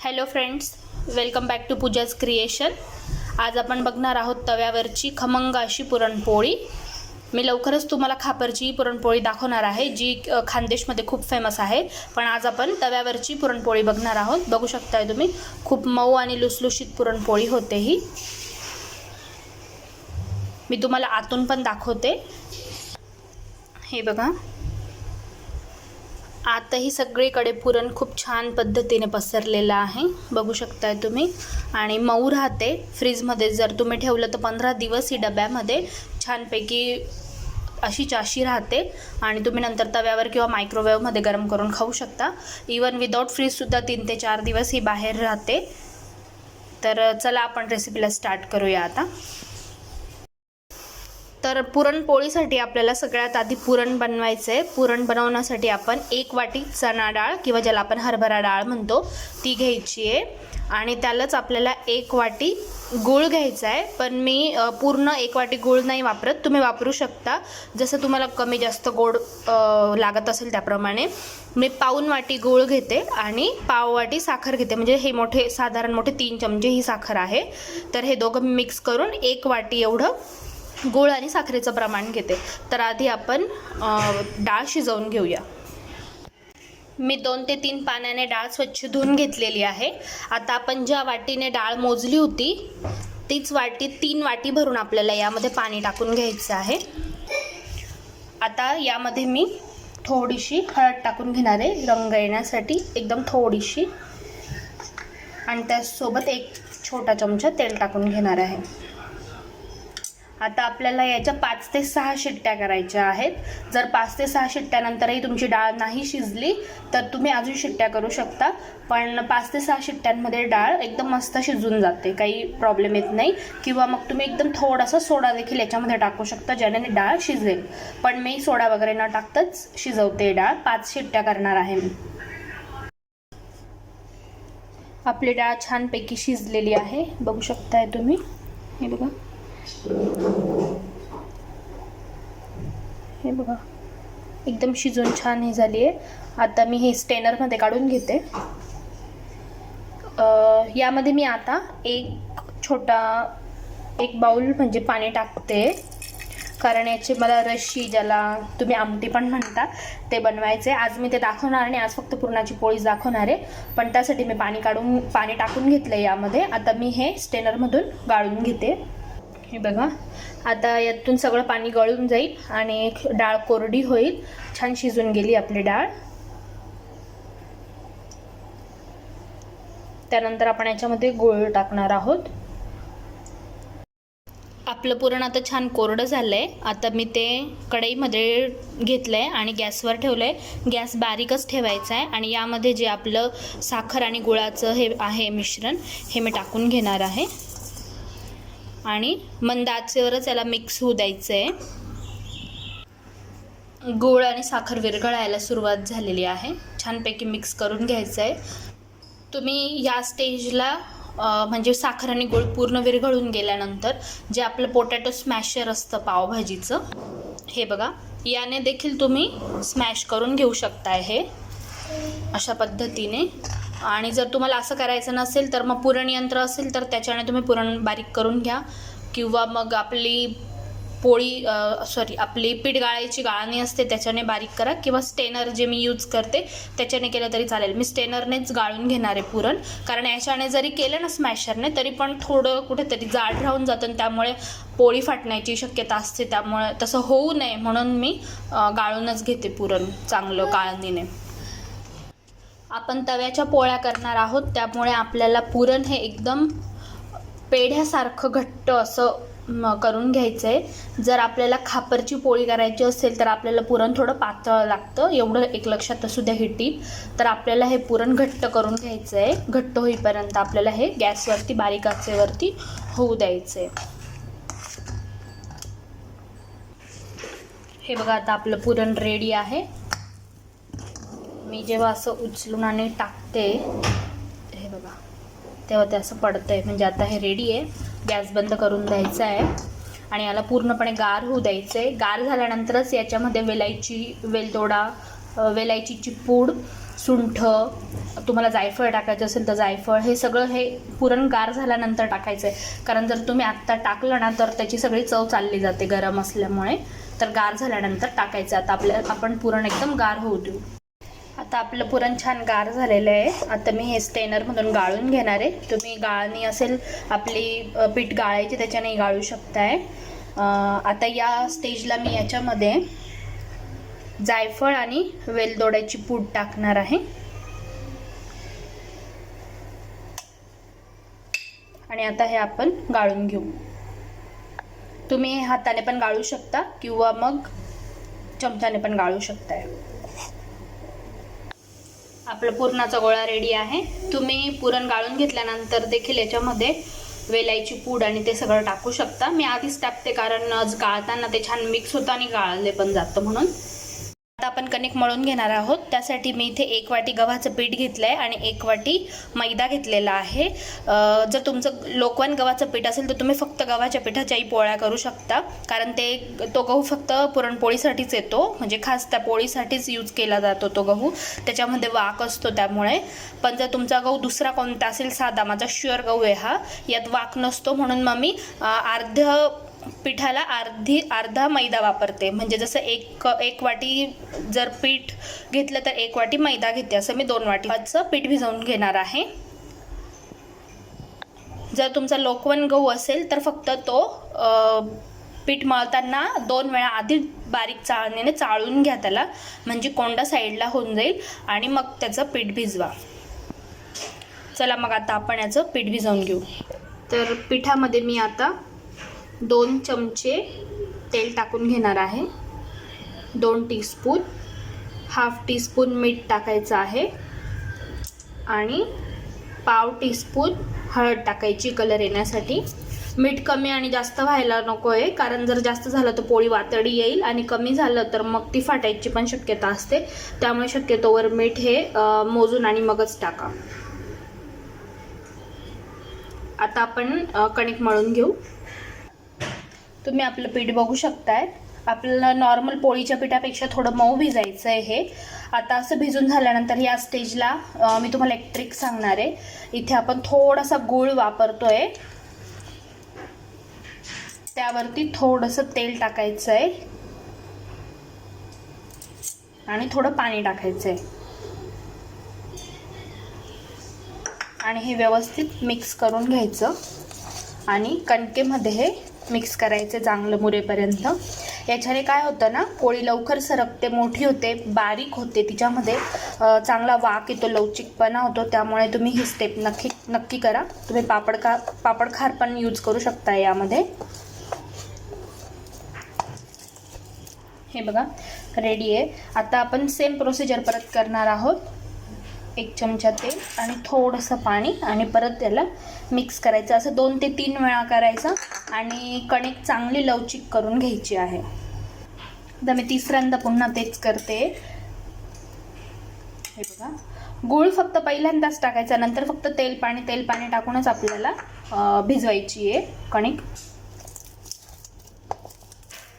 Hello friends welcome back to Pooja's creation. आज आपण बघणार आहोत तव्यावरची खमंग अशी पुरणपोळी. मी लवकरच तुम्हाला खापरची पुरणपोळी दाखवणार आहे जी खानदेशमध्ये खूप फेमस आहे. पण आज आपण तव्यावरची पुरणपोळी बघणार आहोत. बघू शकताय तुम्ही खूप मऊ आणि लुसलुशीत पुरणपोळी होते ही. मी तुम्हाला आतून पण दाखवते. हे बघा. आताही सगळीकडे पुरण खूप छान पद्धतीने पसरलेलं आहे. बघू शकताय तुम्ही. आणि मऊ राहते फ्रीजमध्ये. जर तुम्ही ठेवलं तर पंधरा दिवस ही डब्यामध्ये छानपैकी अशी चाशी राहते. आणि तुम्ही नंतर तव्यावर किंवा मायक्रोवेव्हमध्ये गरम करून खाऊ शकता. इवन विदाऊट फ्रीजसुद्धा तीन ते चार दिवस ही बाहेर राहते. तर चला आपण रेसिपीला स्टार्ट करूया आता. तर पुरणपोळीसाठी आपल्याला सगळ्यात आधी पुरण बनवायचं आहे. पुरण बनवण्यासाठी आपण एक वाटी चणा डाळ किंवा ज्याला आपण हरभरा डाळ म्हणतो ती घ्यायची आहे. आणि त्यालाच आपल्याला एक वाटी गूळ घ्यायचा आहे. पण मी पूर्ण एक वाटी गूळ नाही वापरत. तुम्ही वापरू शकता. जसं तुम्हाला कमी जास्त गोड लागत असेल त्याप्रमाणे. मी पाऊन वाटी गूळ घेते आणि पाव वाटी साखर घेते. म्हणजे हे मोठे साधारण मोठे तीन चमचे ही साखर आहे. तर हे दोघं मिक्स करून एक वाटी एवढं गूळ आणि साखरेचं प्रमाण घेते. तर आधी आपण डाळ शिजवून घेऊया. मी दोन ते तीन पाण्याने डाळ स्वच्छ धुवून घेतलेली आहे. आता आपण ज्या वाटीने डाळ मोजली होती तीच वाटी तीन वाटी भरून आपल्याला यामध्ये पाणी टाकून घ्यायचं आहे. आता यामध्ये मी थोडीशी हळद टाकून घेणार आहे. रंग येण्यासाठी एकदम थोडीशी. आणि त्यासोबत एक छोटा चमचा तेल टाकून घेणार आहे. आता आपल्याला याच्या पाच ते सहा शिट्ट्या करायच्या आहेत. जर पाच ते सहा शिट्ट्यानंतरही तुमची डाळ नाही शिजली तर तुम्ही अजून शिट्ट्या करू शकता. पण पाच ते सहा शिट्ट्यांमध्ये डाळ एकदम मस्त शिजून जाते काही प्रॉब्लेम येत नाही. किंवा मग तुम्ही एकदम थोडासा सोडा देखील याच्यामध्ये टाकू शकता ज्याने डाळ शिजेल. पण मी सोडा वगैरे न टाकताच शिजवते डाळ पाच शिट्ट्या करणार आहे मी. आपली डाळ छानपैकी शिजलेली आहे. बघू शकताय तुम्ही. हे बघा. हे बघा. एकदम शिजून छान हे झाली आहे आता मी हे स्टेनरमध्ये काढून घेते. यामध्ये मी आता एक छोटा एक बाउल म्हणजे पाणी टाकते. कारण याचे मला रशी ज्याला तुम्ही आमटी पण म्हणता ते बनवायचे. आज मी ते दाखवणार आणि आज फक्त पुरणाची पोळीच दाखवणार आहे. पण त्यासाठी मी पाणी काढून पाणी टाकून घेतलं यामध्ये. आता मी हे स्टेनरमधून गाळून घेते. हे बघा. आता यातून सगळं पाणी गळून जाईल आणि डाळ कोरडी होईल. छान शिजून गेली आपली डाळ. त्यानंतर आपण याच्यामध्ये गुळ टाकणार आहोत. आपलं पुरण आता छान कोरडं झालं आहे आता मी ते कढईमध्ये घेतलं आहे आणि गॅसवर ठेवलं आहे गॅस बारीकच ठेवायचा आहे आणि यामध्ये जे आपलं साखर आणि गुळाचं हे आहे मिश्रण हे मी टाकून घेणार आहे. आणि मंद आचेवरच याला मिक्स होऊ द्यायचं आहे गूळ आणि साखर विरघळायला सुरुवात झालेली आहे. छानपैकी मिक्स करून घ्यायचं आहे तुम्ही या स्टेजला म्हणजे साखर आणि गूळ पूर्ण विरघळून गेल्यानंतर जे आपलं पोटॅटो स्मॅशर असतं पावभाजीचं हे बघा. याने देखील तुम्ही स्मॅश करून घेऊ शकताय हे. अशा पद्धतीने. आणि जर तुम्हाला असं करायचं नसेल तर मग पुरण यंत्र असेल तर त्याच्याने तुम्ही पुरण बारीक करून घ्या. किंवा मग आपली पोळी सॉरी आपली पीठ गाळायची गाळणी असते त्याच्याने बारीक करा. किंवा स्टेनर जे मी यूज करते त्याच्याने केलं तरी चालेल. मी स्टेनरनेच गाळून घेणार आहे पुरण. कारण याच्याने जरी केलं ना स्मॅशरने तरी पण थोडं कुठेतरी जाड राहून जातं आणि त्यामुळे पोळी फाटण्याची शक्यता असते. त्यामुळे तसं होऊ नये म्हणून मी गाळूनच घेते पुरण चांगलं गाळणीने आपण तव्याच्या पोळ्या करणार आहोत त्यामुळे आपल्याला पुरण हे एकदम पेढ्यासारखं घट्ट असं करून घ्यायचं आहे जर आपल्याला खापरची पोळी करायची असेल तर आपल्याला पुरण थोडं पातळ लागतं. एवढं एक लक्षात असू द्या ही टीप. तर आपल्याला हे पुरण घट्ट करून घ्यायचं आहे घट्ट होईपर्यंत आपल्याला हे गॅसवरती बारीक आचेवरती होऊ द्यायचं आहे हे बघा आता आपलं पुरण रेडी आहे. मी जेव्हा असं उचलून आणि टाकते हे बघा तेव्हा ते असं पडतं आहे म्हणजे आता हे रेडी आहे. गॅस बंद करून द्यायचा आहे. आणि याला पूर्णपणे गार होऊ द्यायचं आहे गार झाल्यानंतरच याच्यामध्ये वेलायची वेलदोडा वेलायचीची पूड सुंठ तुम्हाला जायफळ टाकायचं असेल तर जायफळ हे सगळं हे पुरण गार झाल्यानंतर टाकायचं आहे कारण जर तुम्ही आत्ता टाकलं ना तर त्याची सगळी चव चालली जाते गरम असल्यामुळे. तर गार झाल्यानंतर टाकायचं. आता आपल्या आपण पुरण एकदम गार होऊ देऊ. आता आपलं पुरण छान गार झालेलं आहे. आता मी हे स्टेनरमधून गाळून घेणार आहे. तुम्ही गाळणी असेल आपली पीठ गाळायची त्याच्याने गाळू शकताय. आता या स्टेजला मी याच्यामध्ये जायफळ आणि वेलदोड्याची पूड टाकणार आहे. आणि आता हे आपण गाळून घेऊ. तुम्ही हाताने पण गाळू शकता किंवा मग चमच्याने पण गाळू शकताय. आपलं पुरणाचा गोळा रेडी आहे. तुम्ही पुरण गाळून घेतल्यानंतर देखील याच्यामध्ये वेलायची पूड आणि ते सगळं टाकू शकता. मी आधीच टाकते कारण आज गाळताना ते छान मिक्स होतं आणि गाळले पण जातं म्हणून. आपण कणिक मळून घेणार आहोत. त्यासाठी मी इथे एक वाटी गव्हाचं पीठ घेतलं आहे आणि एक वाटी मैदा घेतलेला आहे. जर तुमचं लोकवन गव्हाचं पीठ असेल तर तुम्ही फक्त गव्हाच्या पिठाच्याही पोळ्या करू शकता. कारण ते तो गहू फक्त पुरणपोळीसाठीच येतो. म्हणजे खास त्या पोळीसाठीच यूज केला जातो तो गहू. त्याच्यामध्ये वाक असतो त्यामुळे. पण जर तुमचा गहू दुसरा कोणता असेल साधा माझा शुअर गहू आहे हा यात वाक नसतो म्हणून मग मी अर्ध पिठाला अर्धी अर्धा मैदा वापरते. म्हणजे जसं एक एक वाटी जर पीठ घेतलं तर एक वाटी मैदा घेते. असं मी दोन वाटीचं पीठ भिजवून घेणार आहे. जर तुमचा लोकवन गहू असेल तर फक्त तो पीठ मळताना दोन वेळा आधी बारीक चाळणीने चाळून घ्या त्याला. म्हणजे कोंडा साईडला होऊन जाईल आणि मग त्याचं पीठ भिजवा. चला मग आता आपण याचं पीठ भिजवून घेऊ. तर पिठामध्ये मी आता दोन चमचे तेल टाकून घेणार आहे. दोन टीस्पून हाफ टीस्पून मीठ टाकायचं आहे. आणि पाव टीस्पून हळद टाकायची कलर येण्यासाठी. मीठ कमी आणि जास्त व्हायला नको आहे कारण जर जास्त झालं तर पोळी वातडी येईल आणि कमी झालं तर मग ती फाटायची पण शक्यता असते. त्यामुळे शक्यतोवर मीठ हे मोजून आणि मगच टाका. आता आपण कणिक मळून घेऊ. तुम्ही आपलं पीठ बघू शकताय आपल्याला नॉर्मल पोळीच्या पिठापेक्षा थोडं मऊ भिजायचं आहे हे. आता असं भिजून झाल्यानंतर या स्टेजला मी तुम्हाला एक ट्रिक सांगणार आहे. इथे आपण थोडासा गूळ वापरतोय. त्यावरती थोडंसं तेल टाकायचं आहे आणि थोडं पाणी टाकायचं आहे आणि हे व्यवस्थित मिक्स करून घ्यायचं. आणि कणकेमध्ये हे मिक्स करायचे चांगलं मुरेपर्यंत. याच्याने काय होतं ना पोळी लवकर सरकते मोठी होते बारीक होते तिच्यामध्ये. चांगला वाक येतो लवचिकपणा होतो त्यामुळे तुम्ही ही स्टेप नक्की नक्की करा. तुम्ही पापड का पापडखार पण यूज करू शकता यामध्ये. हे बघा रेडी आहे. आता आपण सेम प्रोसिजर परत करणार आहोत. एक चमचा तेल आणि थोडंसं पाणी आणि परत त्याला मिक्स करायचं. असं दोन ते तीन वेळा करायचं आणि कणिक चांगली लवचिक करून घ्यायची आहे. तर मी तिसऱ्यांदा पुन्हा तेच करते. हे बघा. गूळ फक्त पहिल्यांदाच टाकायचा नंतर फक्त तेल पाणी तेल पाणी टाकूनच आपल्याला भिजवायची आहे कणिक.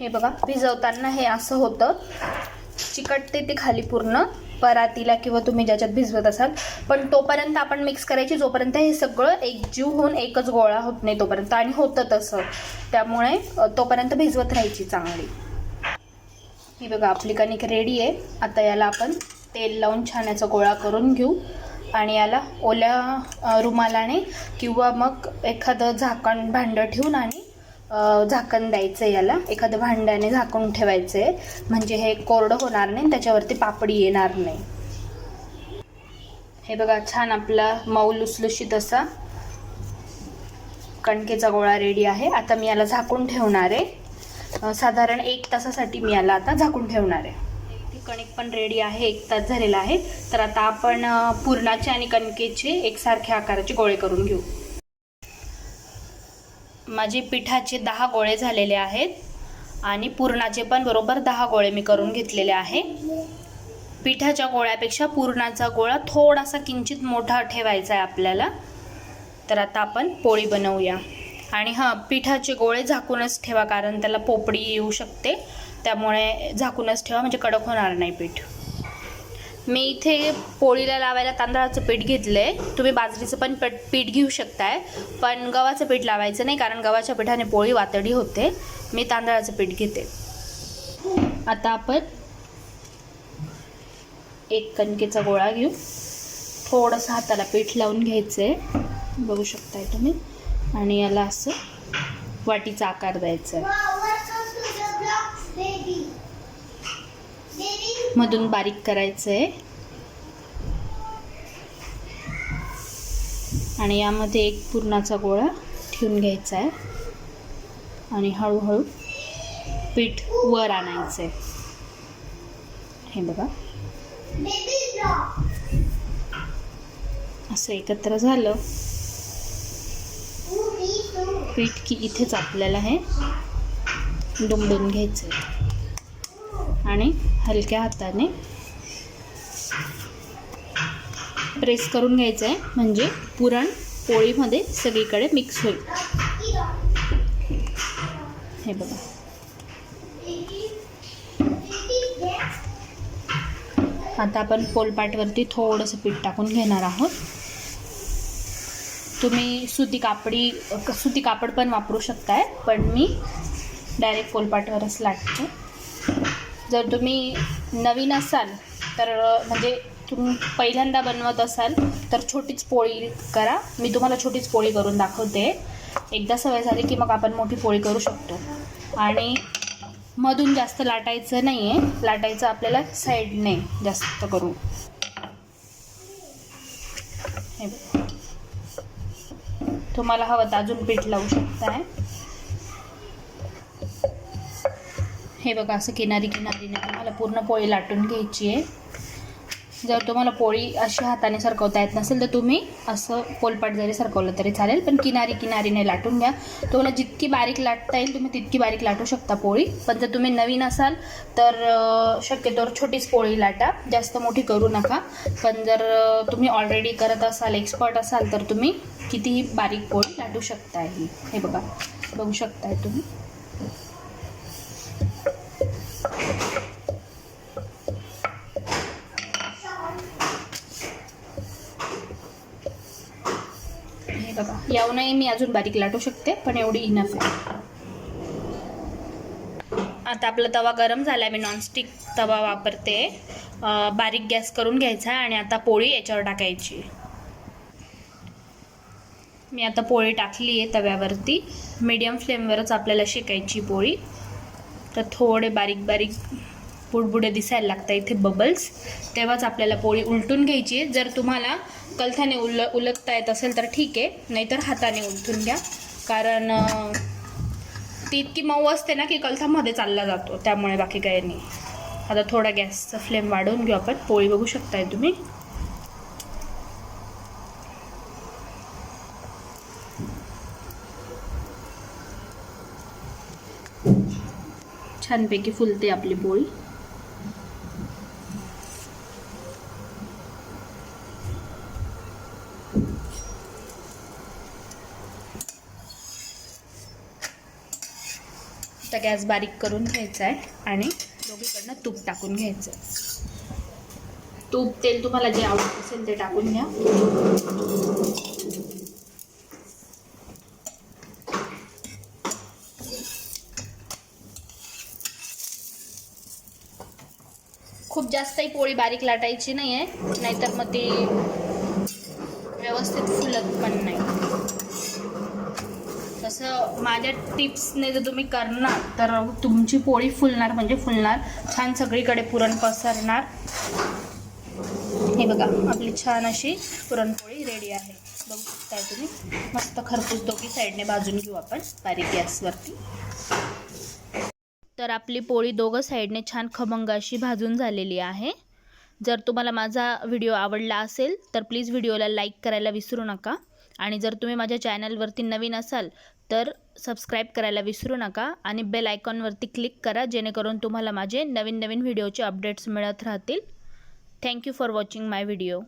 हे बघा भिजवताना हे असं होतं. चिकटते ते खाली पूर्ण. परातीला किंवा तुम्ही ज्याच्यात भिजवत असाल. पण तोपर्यंत आपण मिक्स करायची जोपर्यंत हे सगळं एकजीव होऊन एकच गोळा होत नाही तोपर्यंत. आणि होतं तसं. त्यामुळे तोपर्यंत भिजवत राहायची चांगली. ही बघा आपली कणिक रेडी आहे. आता याला आपण तेल लावून छान याचा गोळा करून घेऊ. आणि याला ओल्या रुमालाने किंवा मग एखादं झाकण भांडं ठेवून आणि झाकण द्यायचं आहे याला. एखादं भांड्याने झाकून ठेवायचं आहे म्हणजे हे कोरडं होणार नाही आणि त्याच्यावरती पापडी येणार नाही. हे बघा छान आपला मऊ लुसलुशीत असा कणकेचा गोळा रेडी आहे. आता मी याला झाकून ठेवणार आहे. साधारण एक तासासाठी मी याला आता झाकून ठेवणार आहे. कणिक पण रेडी आहे. एक तास झालेला आहे. तर आता आपण अ, पुरणाचे आणि कणकेचे एकसारख्या आकाराचे गोळे करून घेऊ. माझे पिठाचे दहा गोळे झालेले आहेत आणि पुरणाचे पण बरोबर दहा गोळे मी करून घेतलेले आहे. पिठाच्या गोळ्यापेक्षा पुरणाचा गोळा थोडासा किंचित मोठा ठेवायचा आहे आपल्याला. तर आता आपण पोळी बनवूया. आणि हां पिठाचे गोळे झाकूनच ठेवा कारण त्याला पोपडी येऊ शकते. त्यामुळे झाकूनच ठेवा म्हणजे कडक होणार नाही पीठ. मी इथे पोळीला लावायला तांदळाचं पीठ घेतलं आहे तुम्ही बाजरीचं पण पीठ पीठ घेऊ शकताय पण गव्हाचं पीठ लावायचं नाही कारण गव्हाच्या पिठाने पोळी वातडी होते. मी तांदळाचं पीठ घेते. आता आपण एक कणकेचा गोळा घेऊ. थोडंसं हाताला पीठ लावून घ्यायचं आहे बघू शकताय तुम्ही. आणि याला असं वाटीचा आकार द्यायचा आहे मधून बारीक करायचं आहे आणि यामध्ये एक पुरणाचा गोळा ठेवून घ्यायचा आहे आणि हळूहळू पीठ वर आणायचं आहे हे बघा. असं एकत्र झालं. पीठ की इथेच आपल्याला हे दुमडून घ्यायचं आहे आणि हलक्या हाताने प्रेस करून घ्यायचं आहे म्हणजे पुरण पोळीमध्ये सगळीकडे मिक्स होईल. हे बघा. आता आपण पोलपाटवरती थोडंसं पीठ टाकून घेणार आहोत. तुम्ही सुती कापडी क- सुती कापड पण वापरू शकताय पण मी डायरेक्ट पोलपाटवरच लाटते. जर तुम्ही नवीन असाल तर म्हणजे तुम्ही पहिल्यांदा बनवत असाल तर छोटीच पोळी करा. मी तुम्हाला छोटीच पोळी करून दाखवते. एकदा सवय झाली की मग आपण मोठी पोळी करू शकतो. आणि मधून जास्त लाटायचं नाही आहे लाटायचं आपल्याला साईडने जास्त करू हे तुम्हाला हवं तर अजून पीठ लावू शकताय. हे बघा असं किनारी किनारीने तुम्हाला पूर्ण पोळी लाटून घ्यायची आहे. जर तुम्हाला पोळी अशी हाताने सरकवता येत नसेल तर तुम्ही असं पोलपाट जरी सरकवलं तरी चालेल पण किनारी किनारीने लाटून घ्या. तुम्हाला जितकी बारीक लाटता येईल तुम्ही तितकी बारीक लाटू शकता पोळी. पण जर तुम्ही नवीन असाल तर शक्यतोवर छोटीच पोळी लाटा. जास्त मोठी करू नका. पण जर तुम्ही ऑलरेडी करत असाल एक्सपर्ट असाल तर तुम्ही कितीही बारीक पोळी लाटू शकताय. ही हे बघा बघू शकताय तुम्ही. हे बघा यावनही मी अजून बारीक लाटू शकते पण एवढी इनफ आहे. आता आपला तवा गरम झाला आहे मी नॉनस्टिक तवा वापरते. बारीक गॅस करून घ्यायचा आहे आणि आता पोळी याच्यावर टाकायची. मी आता पोळी टाकली आहे तव्यावरती मीडियम फ्लेमवरच आपल्याला शेकायची पोळी. तर थोडे बारीक बारीक बुडबुडे दिसायला लागतात इथे बबल्स तेव्हाच आपल्याला पोळी उलटून घ्यायची आहे. जर तुम्हाला कलथाने उल उलटता येत असेल तर ठीक आहे. नाहीतर हाताने उलटून घ्या. कारण ती इतकी मऊ असते ना की कलथामध्ये चालला जातो. त्यामुळे बाकी काही नाही. आता थोडा गॅसचा फ्लेम वाढवून घेऊ आपण. पोळी बघू शकताय तुम्ही. छानपैकी फुलते आपली पोळी. आता गॅस बारीक करून घ्यायचा आहे आणि दोघीकडनं तूप टाकून घ्यायचं तूप तेल तुम्हाला जे आवडत असेल ते टाकून घ्या. खूप जास्तही पोळी बारीक लाटायची नाही आहे नाहीतर मग ती व्यवस्थित फुलत पण नाही. तसं माझ्या टिप्सने जर तुम्ही करणार तर तुमची पोळी फुलणार म्हणजे फुलणार. छान सगळीकडे पुरण पसरणार. हे बघा आपली छान अशी पुरणपोळी रेडी आहे. बघू शकताय तुम्ही. मस्त खरपूस दोघी साईडने भाजून घेऊ आपण बारीक गॅसवरती. तर आपली पोळी दोघं साईडने छान खमंग अशी भाजून झालेली आहे. जर तुम्हाला माझा व्हिडिओ आवडला असेल तर प्लीज व्हिडिओला लाईक करायला विसरू नका. आणि जर तुम्ही माझ्या चॅनलवरती नवीन असाल तर सबस्क्राईब करायला विसरू नका आणि बेल आयकॉनवरती क्लिक करा जेणेकरून तुम्हाला माझे नवीन नवीन व्हिडिओचे अपडेट्स मिळत राहतील. Thank you for watching my video.